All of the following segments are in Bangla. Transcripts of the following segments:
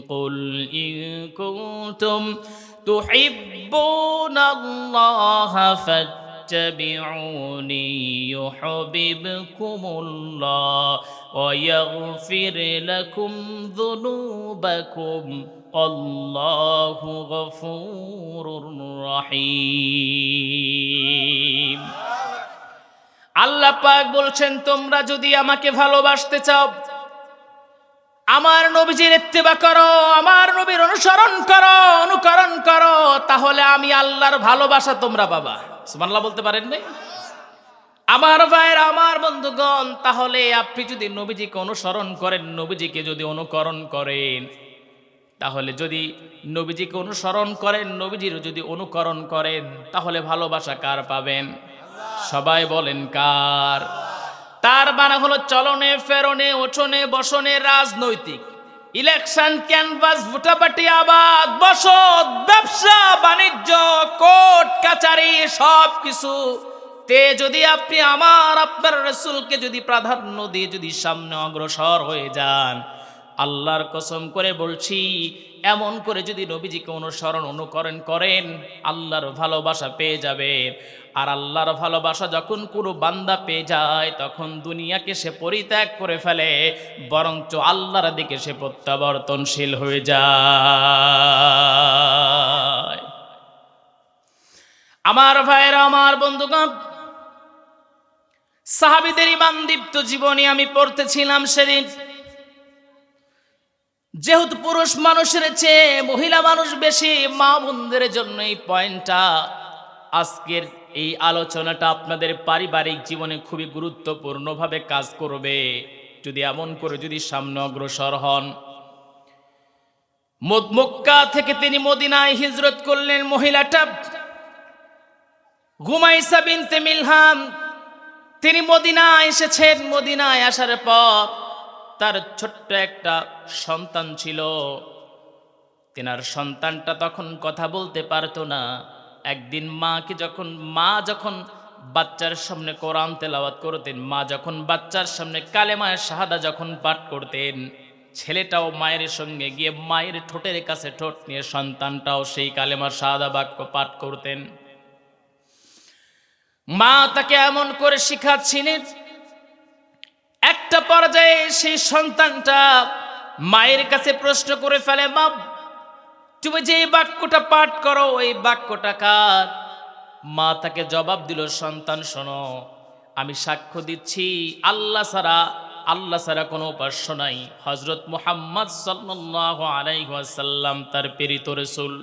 قل إن كنتم تحبون الله فاتبعوني يحببكم الله ويغفر لكم ذنوبكم الله غفور رحيم আল্লাহ পাক বলছেন তোমরা যদি আমাকে ভালোবাসতে চাও আমার নবীজির ইত্তেবা করো, আমার নবীর অনুসরণ করো, অনুকরণ করো, তাহলে আমি আল্লাহর ভালোবাসা তোমরা পাবা। সুবহানাল্লাহ বলতে পারেন নাই? আমার ভাইয়ের, আমার বন্ধুগণ, তাহলে আপনি যদি নবীজিকে অনুসরণ করেন, নবীজিকে যদি অনুকরণ করেন, তাহলে যদি নবীজিকে অনুসরণ করেন নবীজির যদি অনুকরণ করেন, তাহলে ভালোবাসা কার পাবেন? সবাই বলেন কার? তার মানে হলো চলনে, ফেরনে ওঠনে বসনে রাজনৈতিক। ইলেকশন ক্যানভাস, ভোটাপাটি আবাদ, বসত, ব্যবসা, বাণিজ্য, কোর্ট, কাচারি সব কিছু তে যদি আপনি আমার, আপনার রসুলকে যদি প্রাধান্য দিয়ে যদি সামনে অগ্রসর হয়ে যান আল্লাহর কসম করে বলছি, এমন করে যদি নবীজিকে অনুসরণ অনুকরণ করেন, আল্লাহর ভালোবাসা পেয়ে যাবেন আর আল্লাহর ভালোবাসা যখন কোনো বান্দা পেয়ে যায়, তখন দুনিয়াকে সে পরিত্যাগ করে ফেলে, বরঞ্চ আল্লাহর দিকে সে প্রত্যাবর্তনশীল হয়ে যায়। আমার ভাইয়েরা, আমার বন্ধুগণ, সাহাবিদের ইমান দীপ্ত জীবনী আমি পড়তেছিলাম সেদিন। যেহেতু পুরুষ মানুষের চেয়ে মহিলা মানুষ বেশি, মা বোনদের জন্য এই পয়েন্টটা আজকের এই আলোচনাটা আপনাদের পারিবারিক জীবনে খুবই গুরুত্বপূর্ণভাবে কাজ করবে। যদি এমন করে যদি সামনে অগ্রসর হন। মক্কা থেকে তিনি মদিনায় হিজরত করলেন মহিলাটা। গুমাইসা বিনতে মিলহাম তিনি মদিনায় এসেছেন। মদিনায় আসার পর তার ছোট্ট একটা সন্তান ছিল। তেনার সন্তানটা তখন কথা বলতে পারতো না। একদিন মাকে যখন, মা যখন বাচ্চার সামনে কোরআন তেলাওয়াত করতেন, মা যখন বাচ্চার সামনে কালেমায় শাহাদা যখন পাঠ করতেন, ছেলেটাও মায়ের সঙ্গে গিয়ে মায়ের ঠোঁটের কাছে ঠোঁট নিয়ে সন্তানটাও সেই কালেমার শাহাদা বাক্য পাঠ করতেন। মা তাকে এমন করে শিখাচ্ছিলেন পর্যায়ে সেই সন্তানটা মায়ের কাছে প্রশ্ন করে ফেলে মা তুমি যে বাক্যটা পাঠ করো এই বাক্যটা কার? মা তাকে জবাব দিল, সন্তান, শোনো, আমি সাক্ষ্য দিচ্ছি, আল্লাহ ছাড়া আল্লাহ ছাড়া কোনো উপাস্য নাই। হজরত মুহাম্মদ সাল্লাহ আলাইসাল্লাম তার প্রেরিত রসুল।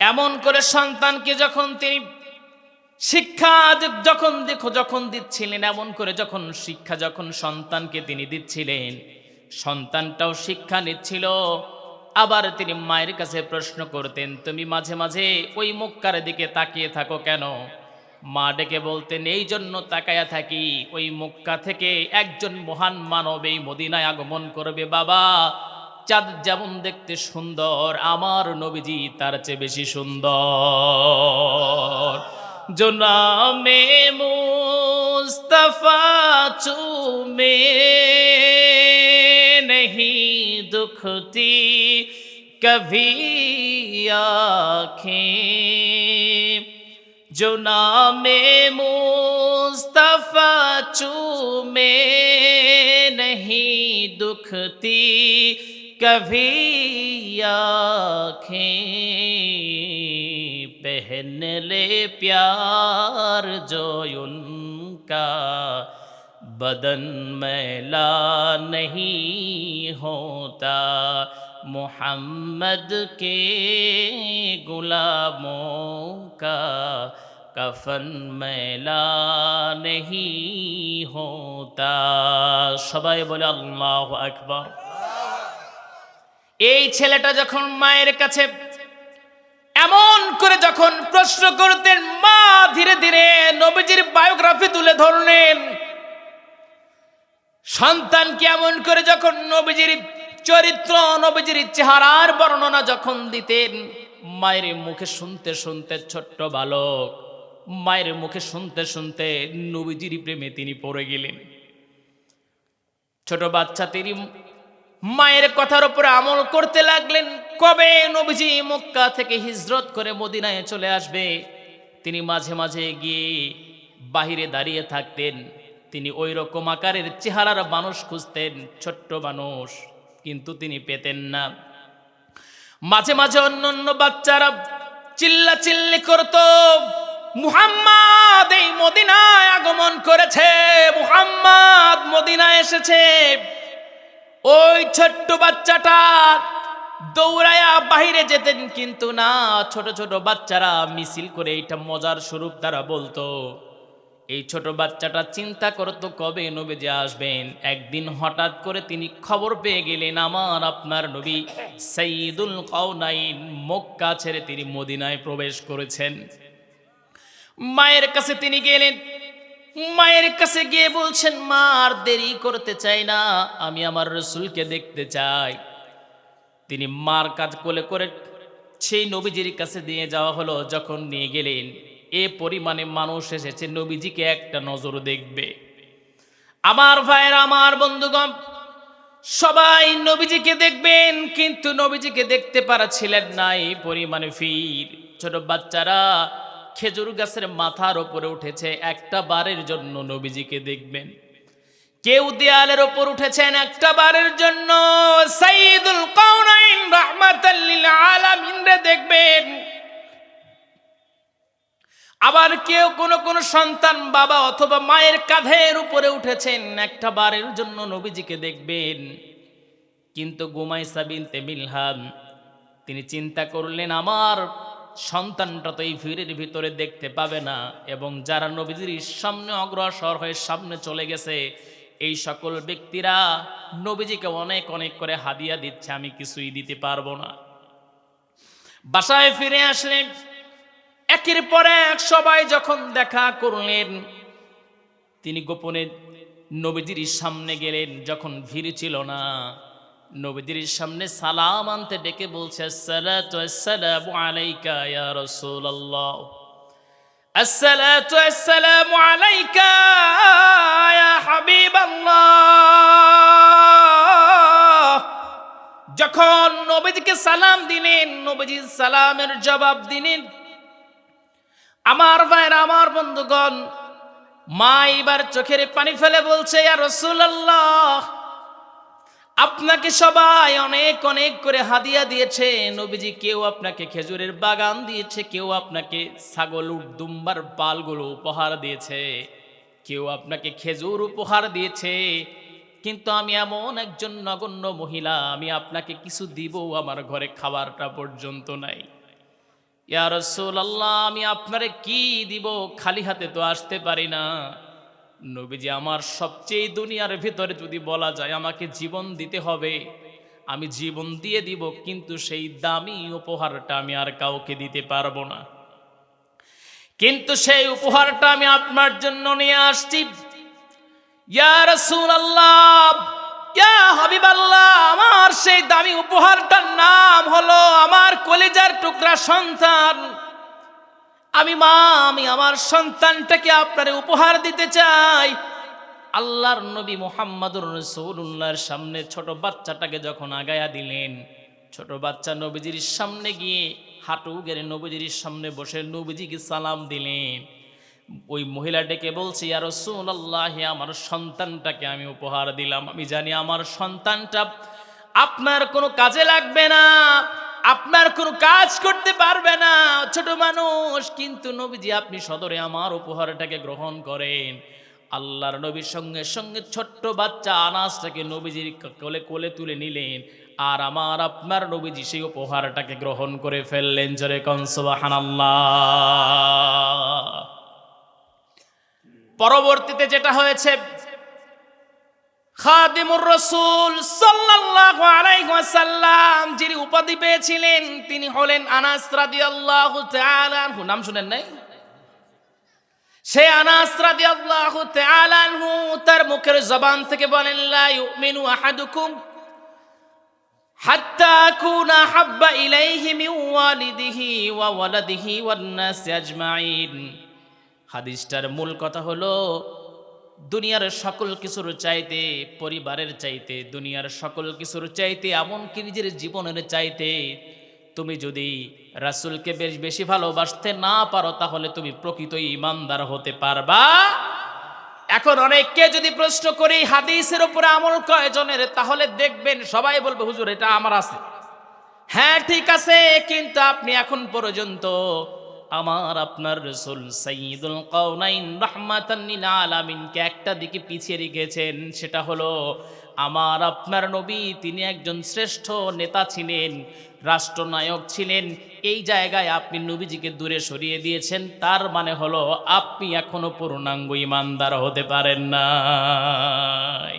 এমন করে সন্তানকে যখন তিনি শিক্ষা যখন দেখো, যখন দিচ্ছিলেন, এমন করে যখন শিক্ষা, যখন সন্তানকে তিনি দিচ্ছিলেন, সন্তানটাও শিক্ষা নিচ্ছিল। আবার তিনি মায়ের কাছে প্রশ্ন করতেন, তুমি মাঝে মাঝে ওই মক্কার দিকে তাকিয়ে থাকো কেন? মা ডেকে বলতেন, এই জন্য তাকায়া থাকি, ওই মক্কা থেকে একজন মহান মানব এই মদিনায় আগমন করবে, বাবা। চাঁদ যেমন দেখতে সুন্দর, আমার নবীজি তার চেয়ে বেশি সুন্দর। जो नाम मुस्तफ़ा चूमे नहीं दुखती कभी आखें। जो नाम मुस्तफ़ा चूमे नहीं दुखती कभी आखें। पहन ले प्यार जो उनका बदन मैला नहीं होता मोहम्मद के गुलामों का कफन मैला नहीं होता সবাই বলে আল্লাহ আকবর এই ছেলেটা যখন মায়ের কাছে এমন করে যখন প্রশ্ন করতেন, মা ধীরে ধীরে নবীজির বায়োগ্রাফি তুলে ধরলেন। সন্তান কেমন করে যখন নবীজির চরিত্র, নবীজির চেহারার বর্ণনা যখন দিতেন, মায়ের মুখে শুনতে শুনতে ছোট্ট বালক, মায়ের মুখে শুনতে শুনতে নবীজির প্রেমে তিনি পড়ে গেলেন। ছোট বাচ্চা তিনি মায়ের কথার উপরে আমল করতে লাগলেন, কবে নবীজি মক্কা থেকে হিজরত করে মদিনায় চলে আসবে? তিনি মাঝে মাঝে গিয়ে বাহিরে দাঁড়িয়ে থাকতেন, তিনি ওই রকম আকারের চেহারার মানুষ খুঁজতেন, ছোট্ট মানুষ, কিন্তু তিনি পেতেন না। মাঝে মাঝে অন্য অন্য বাচ্চারা চিল্লা চিল্লি করত, মুহাম্মাদ এই মদিনায় আগমন করেছে, মুহাম্মাদ মদিনায় এসেছে। ওই ছোট্ট বাচ্চাটা দৌড়ায়া বাহিরে যেতেন কিন্তু না, ছোট ছোট বাচ্চারা মিছিল করে এটা মজার স্বরূপ তারা বলতো। এই ছোট বাচ্চাটা চিন্তা করতো কবে নবী যে আসবেন। একদিন হঠাৎ করে তিনি খবর পেয়ে গেলেন, আমার আপনার নবী সঈদুল কাউনাইন মক্কা ছেড়ে তিনি মদিনায় প্রবেশ করেছেন। মায়ের কাছে তিনি গেলেন মায়ের কাছে গিয়ে বলছেন, মা, আর দেরি করতে চাই না, আমি আমার রসুলকে দেখতে চাই। তিনি মার কাজ কোলে করে সেই নবীজির কাছে দিয়ে যাওয়া হলো, যখন নিয়ে গেলেন। এ পরিমাণে মানুষ এসেছে, নবীজিকে একটা নজর দেখবে। আমার ভাইয়ের, আমার বন্ধুগণ, সবাই নবীজিকে দেখবেন, কিন্তু নবীজিকে দেখতে পারছিলেন না, এই পরিমাণে ফির ছোট বাচ্চারা খেজুর গাছের মাথার ওপরে উঠেছে একটা বারের জন্য নবীজিকে দেখবেন। কেউ দেয়ালের ওপর উঠেছেন একটা বারের জন্য। সাইদুল কাউনাইন দেখবেন। আবার কেউ কোনো কোনো সন্তান বাবা অথবা মায়ের কাঁধের উপরে উঠেছেন একটা বারের জন্য নবীজিকে দেখবেন। কিন্তু গুমাইসা বিনতে মিলহাম, তিনি চিন্তা করলেন, আমার সন্তানটা তো এই ভিড়ের ভিতরে দেখতে পাবে না। এবং যারা নবীজির সামনে অগ্রসর হয়ে সামনে চলে গেছে, এই সকল ব্যক্তিরা নবীজিকে অনেক অনেক করে হাদিয়া দিচ্ছে, আমি কিছুই দিতে পারব না। বাসায় ফিরে আসলেন একের পর এক সবাই যখন দেখা করলেন, তিনি গোপনে নবীজির সামনে গেলেন, যখন ভিড় ছিল না। নবীজির সামনে সালাম আনতে ডেকে বলছে যখন নবীজিকে সালাম দিলেন নবীজি সালামের জবাব দিলেন, আমার ভাইয়ের, আমার বন্ধুগণ, মা এবার চোখের পানি ফেলে বলছে, ইয়া রাসূলুল্লাহ। আপনাকে সবাই অনেক অনেক করে হাদিয়া দিয়েছে। নবীজি, কেউ আপনাকে খেজুরের বাগান দিয়েছে, কেউ আপনাকে ছাগল দুম্বার পালগুলো উপহার দিয়েছে, কেউ আপনাকে খেজুর উপহার দিয়েছে। কিন্তু আমি এমন একজন নগণ্য মহিলা, আমি আপনাকে কিছু দিব আমার ঘরে খাবারটা পর্যন্ত নাই। ইয়া রাসূলুল্লাহ, আমি আপনারে কি দিব? খালি হাতে তো আসতে পারি না। নবীজি, আমার সবচেয়ে দুনিয়ার ভিতরে যদি বলা যায় আমাকে জীবন দিতে হবে, আমি জীবন দিয়ে দিব, কিন্তু সেই দামি উপহারটা আমি আর কাউকে দিতে পারব না। কিন্তু সেই উপহারটা আমি আপনার জন্য নিয়ে আসছি। ইয়া রাসূলুল্লাহ, ইয়া হাবিবাল্লাহ, আমার সেই দামি উপহারটার নাম হলো আমার কলিজার টুকরা সন্তান। আমি মা, আমি আমার সন্তানটাকে আপনার উপহার দিতে চাই। আল্লাহর নবী মোহাম্মদুর রসুল্লাহর সামনে ছোট বাচ্চাটাকে যখন আগায়া দিলেন, ছোট বাচ্চা নবীজির সামনে গিয়ে হাঁটু গেড়ে নবীজির সামনে বসে নবীজিকে সালাম দিলেন। ওই মহিলা ডেকে বলছে আর আল্লাহ আমার সন্তানটাকে আমি উপহার দিলাম। আমি জানি আমার সন্তানটা আপনার কোনো কাজে লাগবে না। আপনার কোনো কাজ করতে পারবে না, ছোট মানুষ। কিন্তু নবীজি, আপনি সদরে আমার উপহারটাকে গ্রহণ করেন। আল্লাহর নবীর সঙ্গে সঙ্গে ছোট্ট বাচ্চা আনাসটাকে নবীজির কোলে কোলে তুলে নিলেন। আর আমার, আপনার নবীজি সেই উপহারটাকে গ্রহণ করে ফেললেন। জরে কনসবাহানাল্লাহ পরবর্তীতে যেটা হয়েছে খাদিমুর রসুল সাল্লাল্লাহু আলাইহি ওয়াসাল্লাম, যিনি উপাধি পেয়েছিলেন, তিনি হলেন আনাস রাদিয়াল্লাহু তাআলা আনহু। নাম শুনেন নাই? সে আনাস রাদিয়াল্লাহু তাআলা আনহু, তার মুখের জবান থেকে বলেন, লা ইউমিনু আহাদুকুম হাত্তা আকুনা হাব্বা ইলাইহি মিন ওয়ালিদিহি ওয়া ওয়ালাদিহি ওয়ান নাস আজমাইন। হাদিসটার মূল কথা হলো দুনিয়ার সকল কিছুর চাইতে, পরিবারের চাইতে, দুনিয়ার সকল কিছুর চাইতে, এমনকি নিজের জীবনের চাইতে, তুমি যদি রাসূলকে বেশ বেশি ভালোবাসতে না পারো, তাহলে তুমি প্রকৃত ইমানদার হতে পারবা। এখন অনেককে যদি প্রশ্ন করি, হাদিসের উপরে আমল কয়জনের, তাহলে দেখবেন সবাই বলবে, হুজুর, এটা আমার আছে। হ্যাঁ ঠিক আছে, কিন্তু আপনি এখন পর্যন্ত আমার আপনার রসুল সঈদুল কৌনাইন রহমাতান লিল আলামিনকে একটা দিকে পিছিয়ে রেখেছেন, সেটা হলো আমার আপনার নবী তিনি একজন শ্রেষ্ঠ নেতা ছিলেন, রাষ্ট্রনায়ক ছিলেন। এই জায়গায় আপনি নবীজিকে দূরে সরিয়ে দিয়েছেন, তার মানে হলো আপনি এখনও পূর্ণাঙ্গ ইমানদার হতে পারেন নাই।